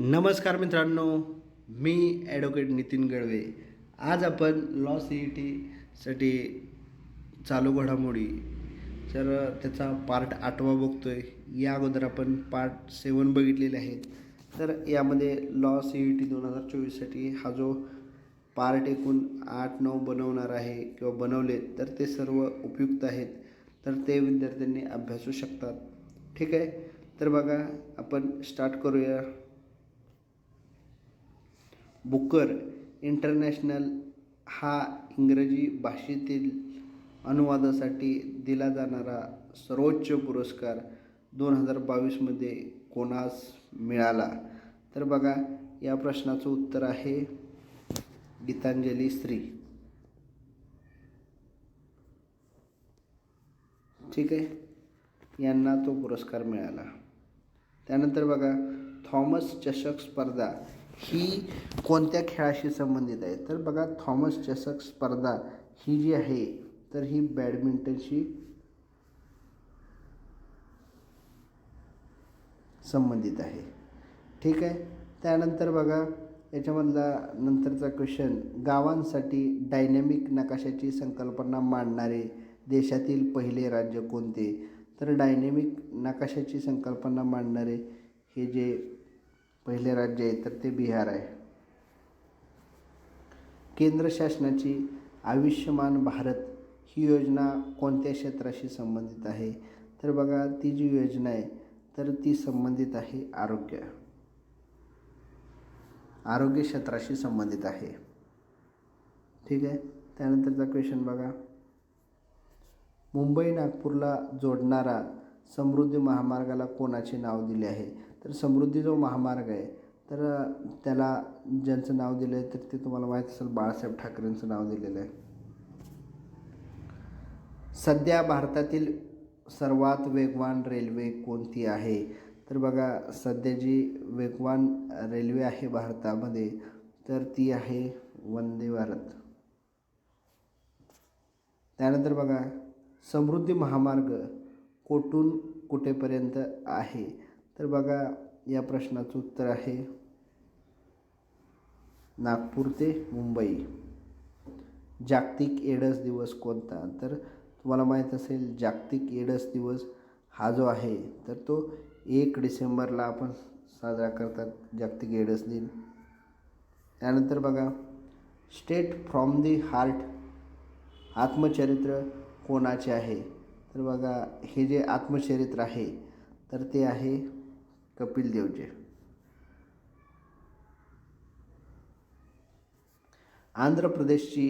नमस्कार मित्रांनो मी ॲडव्होकेट नितीन गळवे आज आपण लॉ सी ई टीसाठी चालू घडामोडी. तर त्याचा पार्ट आठवा बघतो आहे या अगोदर आपण पार्ट सेवन बघितलेले आहेत. तर यामध्ये लॉ सी ई टी दोन हजार चोवीससाठी हा जो पार्ट एकूण आठ नऊ बनवणार आहे किंवा बनवले तर ते सर्व उपयुक्त आहेत. तर ते विद्यार्थ्यांनी अभ्यासू शकतात. ठीक आहे? तर बघा आपण स्टार्ट करूया. बुकर इंटरनॅशनल हा इंग्रजी भाषेतील अनुवादासाठी दिला जाणारा सर्वोच्च पुरस्कार दोन हजार बावीसमध्ये कोणास मिळाला? तर बघा या प्रश्नाचं उत्तर आहे गीतांजली स्त्री ठीक आहे? यांना तो पुरस्कार मिळाला. त्यानंतर बघा थॉमस चषक स्पर्धा ही कोणत्या खेळाशी संबंधित आहे? तर बघा थॉमस चषक स्पर्धा ही जी आहे तर ही बॅडमिंटनशी संबंधित आहे. ठीक आहे? त्यानंतर बघा याच्यामधला नंतरचा क्वेश्चन गावांसाठी डायनॅमिक नकाशाची संकल्पना मांडणारे देशातील पहिले राज्य कोणते? तर डायनॅमिक नकाशाची संकल्पना मांडणारे हे जे पहिले राज्य आहे तर ते बिहार आहे. केंद्र शासनाची आयुष्यमान भारत ही योजना कोणत्या क्षेत्राशी संबंधित आहे? तर बघा ती जी योजना आहे तर ती संबंधित आहे आरोग्य. आरोग्य क्षेत्राशी संबंधित आहे. ठीक आहे? त्यानंतरचा क्वेश्चन बघा. मुंबई नागपूरला जोडणारा समृद्धी महामार्गाला कोणाचे नाव दिले आहे? तर समृद्धी जो महामार्ग आहे तर त्याला ज्यांचं नाव दिलं आहे तर ते तुम्हाला माहीत असेल बाळासाहेब ठाकरेंचं नाव दिलेलं आहे. सध्या भारतातील सर्वात वेगवान रेल्वे कोणती आहे? तर बघा सध्या जी वेगवान रेल्वे आहे भारतामध्ये तर ती आहे वंदे भारत. त्यानंतर बघा समृद्धी महामार्ग कोठून कुठेपर्यंत आहे? तर बघा या प्रश्नाचं उत्तर आहे नागपूर ते मुंबई. जागतिक एडस दिवस कोणता? तर तुम्हाला माहीत असेल जागतिक एडस दिवस हा जो आहे तर तो एक डिसेंबरला आपण साजरा करतात जागतिक एडस दिन. त्यानंतर बघा स्टेट फ्रॉम दी हार्ट आत्मचरित्र कोणाचे आहे? तर बघा हे जे आत्मचरित्र आहे तर ते आहे कपिल देवचे आंध्र प्रदेशची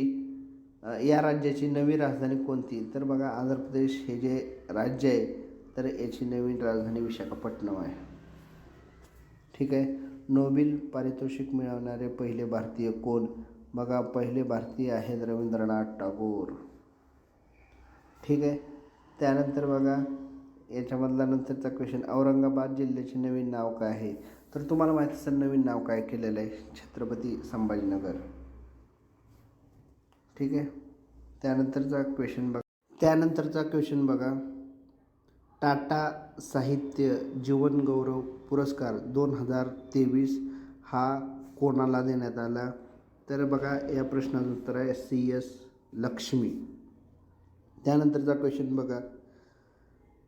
या राज्याची नवी राजधानी कोणती? तर बघा आंध्र प्रदेश हे जे राज्य आहे तर याची नवीन राजधानी विशाखापट्टणम आहे. ठीक आहे? नोबेल पारितोषिक मिळवणारे पहिले भारतीय कोण? बघा पहिले भारतीय आहेत रवींद्रनाथ टागोर. ठीक आहे? त्यानंतर बघा याच्यामधला नंतरचा क्वेश्चन औरंगाबाद जिल्ह्याचे नवीन नाव काय आहे? तर तुम्हाला माहीत असेल नवीन नाव काय केलेलं आहे? छत्रपती संभाजीनगर. ठीक आहे? त्यानंतरचा क्वेश्चन बघा. त्यानंतरचा क्वेश्चन बघा. टाटा साहित्य जीवनगौरव पुरस्कार दोन हजार तेवीस हा कोणाला देण्यात आला? तर बघा या प्रश्नाचं उत्तर आहे सी एस लक्ष्मी. त्यानंतरचा क्वेश्चन बघा.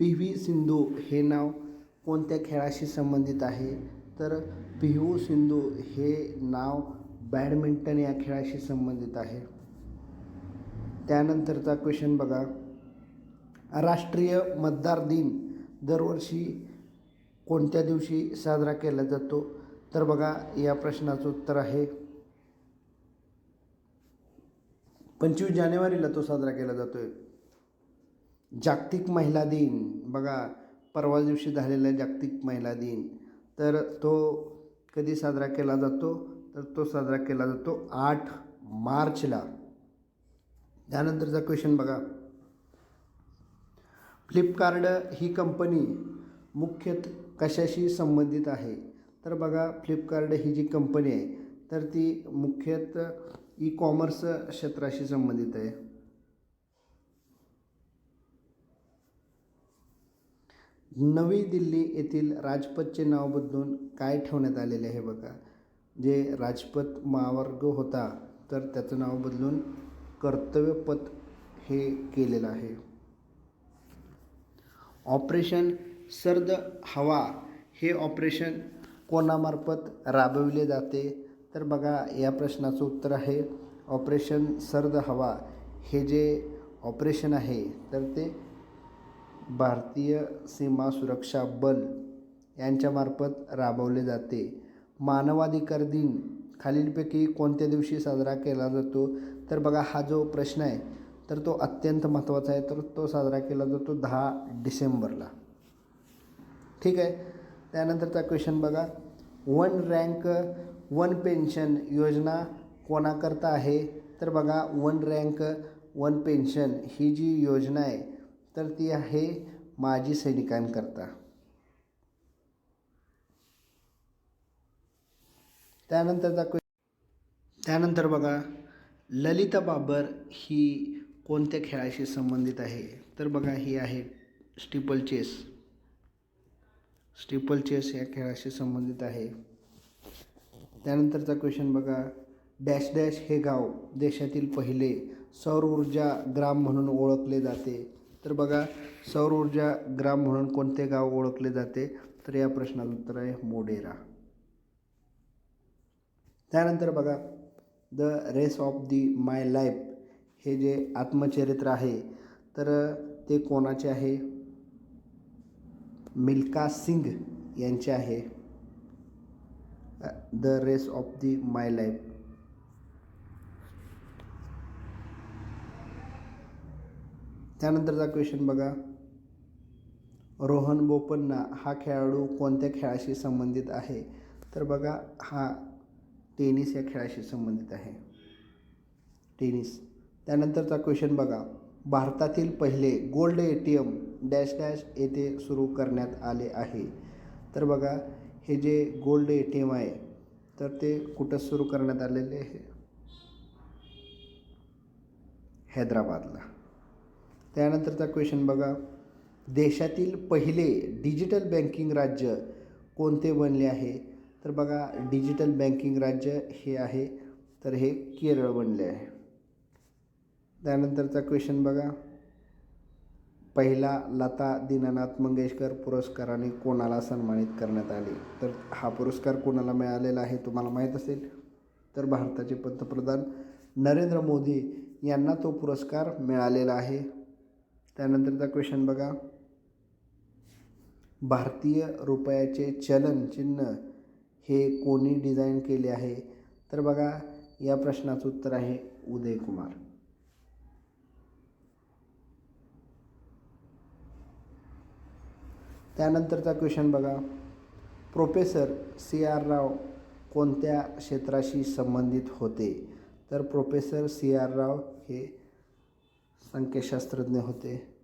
पी व्ही सिंधू हे नाव कोणत्या खेळाशी संबंधित आहे? तर पी व्ही सिंधू हे नाव बॅडमिंटन या खेळाशी संबंधित आहे. त्यानंतरचा क्वेश्चन बघा. राष्ट्रीय मतदार दिन दरवर्षी कोणत्या दिवशी साजरा केला जातो? तर बघा या प्रश्नाचं उत्तर आहे. पंचवीस जानेवारीला तो साजरा केला जातो आहे जागतिक महिला दिन बघा परवा दिवशी झालेला जागतिक महिला दिन तर तो कधी साजरा केला जातो? तर तो साजरा केला जातो आठ मार्चला. त्यानंतरचा क्वेश्चन बघा. फ्लिपकार्ट ही कंपनी मुख्यत कशाशी संबंधित आहे? तर बघा फ्लिपकार्ट ही जी कंपनी आहे तर ती मुख्यत ई कॉमर्स क्षेत्राशी संबंधित आहे. नवी दिल्ली येथील राजपथचे नाव बदलून काय ठेवण्यात आलेले आहे बघा. जे राजपथ महामार्ग होता तर त्याचं नाव बदलून कर्तव्यपथ हे केलेलं आहे. ऑपरेशन सर्द हवा हे ऑपरेशन कोणामार्फत राबविले जाते? तर बघा या प्रश्नाचं उत्तर आहे ऑपरेशन सर्द हवा हे जे ऑपरेशन आहे तर ते भारतीय सीमा सुरक्षा बल यांच्यामार्फत राबवले जाते. मानवाधिकार दिन खालीलपैकी कोणत्या दिवशी साजरा केला जातो? तर बघा हा जो प्रश्न आहे तर तो अत्यंत महत्त्वाचा आहे. तर तो साजरा केला जातो दहा डिसेंबरला. ठीक आहे? त्यानंतरचा क्वेश्चन बघा. वन रँक वन पेन्शन योजना कोणाकरता आहे? तर बघा वन रँक वन पेन्शन ही जी योजना आहे तर ती आहे माजी सैनिकांकरता. त्यानंतरचा क्वे त्यानंतर बघा ललिता बाबर ही कोणत्या खेळाशी संबंधित आहे? तर बघा ही आहे स्टिपल चेस. स्टिपल चेस या खेळाशी संबंधित आहे. त्यानंतरचा क्वेश्चन बघा डॅश डॅश हे गाव देशातील पहिले सौर ऊर्जा ग्राम म्हणून ओळखले जाते. तर बघा सौर ऊर्जा ग्राम म्हणून कोणते गाव ओळखले जाते? तर या प्रश्नाचं उत्तर आहे मोडेरा त्यानंतर बघा the race of the my life हे जे आत्मचरित्र आहे तर ते कोणाचे आहे? मिल्का सिंग यांचे आहे. The race of the my life. त्यानंतरचा क्वेश्चन बघा. रोहन बोपन्ना हा खेळाडू कोणत्या खेळाशी संबंधित आहे? तर बघा हा टेनिस या खेळाशी संबंधित आहे. टेनिस. त्यानंतरचा क्वेश्चन बघा. भारतातील पहिले gold A T M dash dash येथे सुरू करण्यात आले आहे. तर बघा हे जे गोल्ड ए टी एम आहे तर ते कुठं सुरू करण्यात आलेले आहे? हैदराबादला. त्यानंतरचा क्वेश्चन बघा. देशातील पहिले डिजिटल बँकिंग राज्य कोणते बनले आहे? तर बघा डिजिटल बँकिंग राज्य हे आहे. तर हे केरळ बनले आहे. त्यानंतरचा क्वेश्चन बघा. पहिला लता दीनानाथ मंगेशकर पुरस्काराने कोणाला सन्मानित करण्यात आले? तर हा पुरस्कार कोणाला मिळालेला आहे तुम्हाला माहीत असेल? तर भारताचे पंतप्रधान नरेंद्र मोदी यांना तो पुरस्कार मिळालेला आहे. त्यानंतरचा क्वेश्चन बघा. भारतीय रुपयाचे चलन चिन्ह हे कोणी डिझाईन केले आहे? तर बघा या प्रश्नाचं उत्तर आहे उदय कुमार. त्यानंतरचा क्वेश्चन बघा. प्रोफेसर सी आर राव कोणत्या क्षेत्राशी संबंधित होते? तर प्रोफेसर सी आर राव हे संख्याशास्त्रज्ञ होते.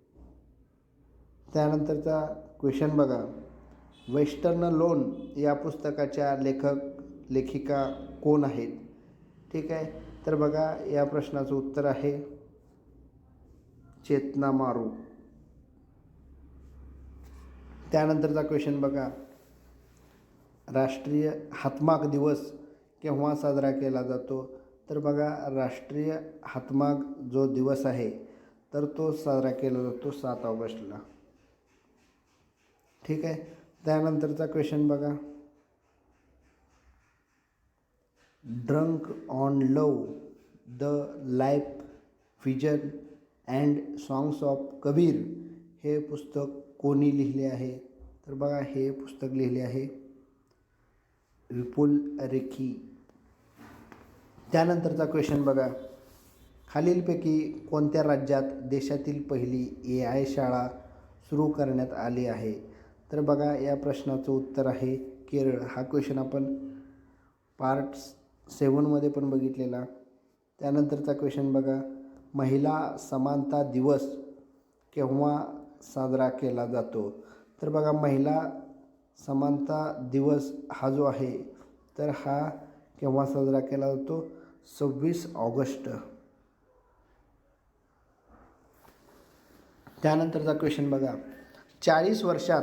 त्यानंतरचा क्वेश्चन बघा. वेस्टर्न लोन या पुस्तकाच्या लेखक लेखिका कोण आहेत? ठीक आहे? तर बघा या प्रश्नाचं उत्तर आहे. चेतना मारू. त्यानंतरचा क्वेश्चन बघा. राष्ट्रीय हातमाग दिवस केव्हा साजरा केला जातो? तर बघा राष्ट्रीय हातमाग जो दिवस आहे तर तो साजरा केला जातो सात ऑगस्टला ठीक आहे? त्यानंतरचा क्वेश्चन बघा. Drunk on love the life vision and songs of Kabir हे पुस्तक कोणी लिहिले आहे? तर बघा हे पुस्तक लिहिले आहे विपुल रेखी. त्यानंतरचा क्वेश्चन बघा. खालीलपैकी कोणत्या राज्यात देशातील पहिली ए आय शाळा सुरू करण्यात आली आहे? तर बघा या प्रश्नाचं उत्तर आहे केरळ. हा क्वेश्चन आपण पार्ट सेवनमध्ये पण बघितलेला. त्यानंतरचा क्वेश्चन बघा. महिला समानता दिवस केव्हा साजरा केला जातो? तर बघा महिला समानता दिवस हा जो आहे तर हा केव्हा साजरा केला जातो? सव्वीस ऑगस्ट. त्यानंतरचा क्वेश्चन बघा. चाळीस वर्षात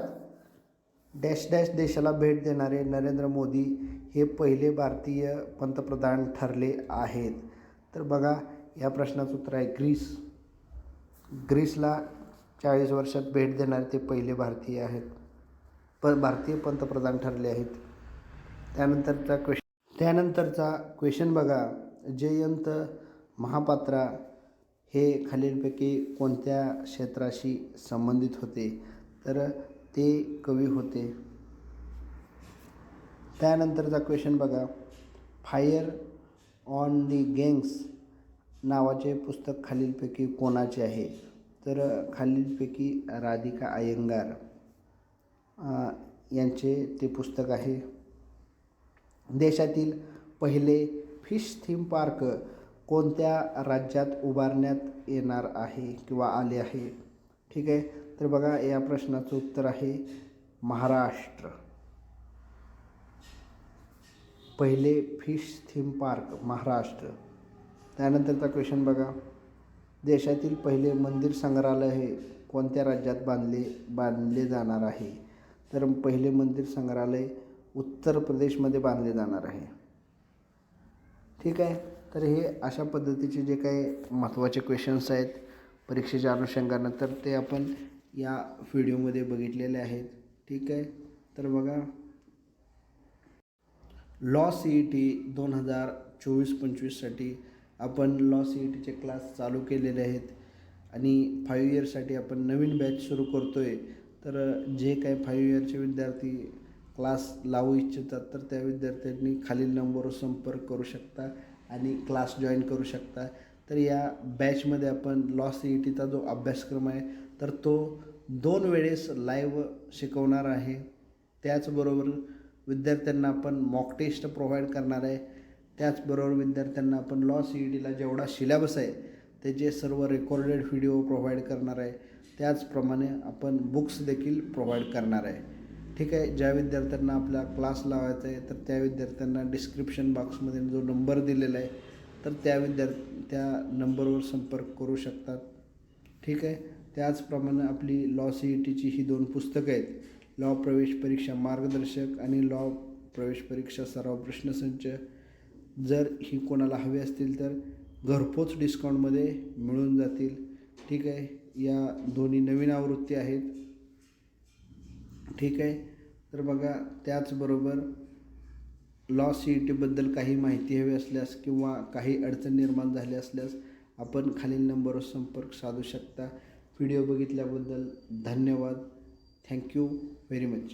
डॅश डॅश देशाला भेट देणारे नरेंद्र मोदी हे पहिले भारतीय पंतप्रधान ठरले आहेत. तर बघा या प्रश्नाचं उत्तर आहे ग्रीस. ग्रीसला चाळीस वर्षात भेट देणारे ते पहिले भारतीय आहेत. प भारतीय पंतप्रधान ठरले आहेत. त्यानंतरचा क्वेश्चन त्यानंतरचा क्वेश्चन बघा. जयंत महापात्रा हे खालीलपैकी कोणत्या क्षेत्राशी संबंधित होते? तर ते कवी होते. त्यानंतरचा क्वेश्चन बघा. फायर ऑन दी गँग्स नावाचे पुस्तक खालीलपैकी कोणाचे आहे? तर खालीलपैकी राधिका अय्यंगार यांचे ते पुस्तक आहे. देशातील पहिले फिश थीम पार्क कोणत्या राज्यात उभारण्यात येणार आहे किंवा आले आहे? ठीक आहे? तर बघा या प्रश्नाचं उत्तर आहे महाराष्ट्र. पहिले फिश थीम पार्क महाराष्ट्र. त्यानंतरचा क्वेश्चन बघा. देशातील पहिले मंदिर संग्रहालय हे कोणत्या राज्यात बांधले बांधले जाणार आहे? तर पहिले मंदिर संग्रहालय उत्तर प्रदेशमध्ये बांधले जाणार आहे. ठीक आहे? तर हे अशा पद्धतीचे जे काही महत्त्वाचे क्वेश्चन्स आहेत परीक्षेच्या अनुषंगानं तर ते आपण या व्हिडिओमध्ये बघितलेले आहेत. ठीक आहे? तर बघा. लॉ सी ई टी दोन हजार चोवीस पंचवीससाठी आपण लॉ सी ई टीचे क्लास चालू केलेले आहेत. आणि फाईव्ह इयरसाठी आपण नवीन बॅच सुरू करतो आहे तर जे काही फाईव्ह इयरचे विद्यार्थी क्लास लावू इच्छितात तर त्या विद्यार्थ्यांनी खालील नंबरवर संपर्क करू शकता. आणि क्लास जॉईन करू शकता. तर या बॅचमध्ये आपण लॉ सी ई टीचा जो अभ्यासक्रम आहे तर तो दोन वेळेस लाईव्ह शिकवणार आहे. त्याचबरोबर विद्यार्थ्यांना आपण मॉक टेस्ट प्रोव्हाइड करणार आहे. त्याचबरोबर विद्यार्थ्यांना आपण लॉ सी ई टीला जेवढा सिलेबस आहे त्याचे सर्व रेकॉर्डेड व्हिडिओ प्रोव्हाइड करणार आहे. त्याचप्रमाणे आपण बुक्स देखील प्रोव्हाइड करणार आहे. ठीक आहे ज्या विद्यार्थ्यांना आपला क्लास लावायचा आहे तर त्या विद्यार्थ्यांना डिस्क्रिप्शन बॉक्समध्ये जो नंबर दिलेला आहे तर त्या विद्यार्थी त्या नंबरवर संपर्क करू शकतात. ठीक आहे त्याचप्रमाणे आपली लॉ सी ई टीची ही दोन पुस्तकं आहेत. लॉ प्रवेश परीक्षा मार्गदर्शक आणि लॉ प्रवेश परीक्षा सराव प्रश्नसंच जर ही कोणाला हवी असतील तर घरपोच डिस्काउंटमध्ये मिळून जातील. ठीक आहे या दोन्ही नवीन आवृत्ती आहेत. ठीक आहे? तर बघा त्याचबरोबर लॉ सी ई टीबद्दल काही माहिती हवी असल्यास किंवा काही अडचण निर्माण झाली असल्यास आपण खालील नंबरवर संपर्क साधू शकता. व्हिडिओ बघितल्याबद्दल धन्यवाद. Thank you very much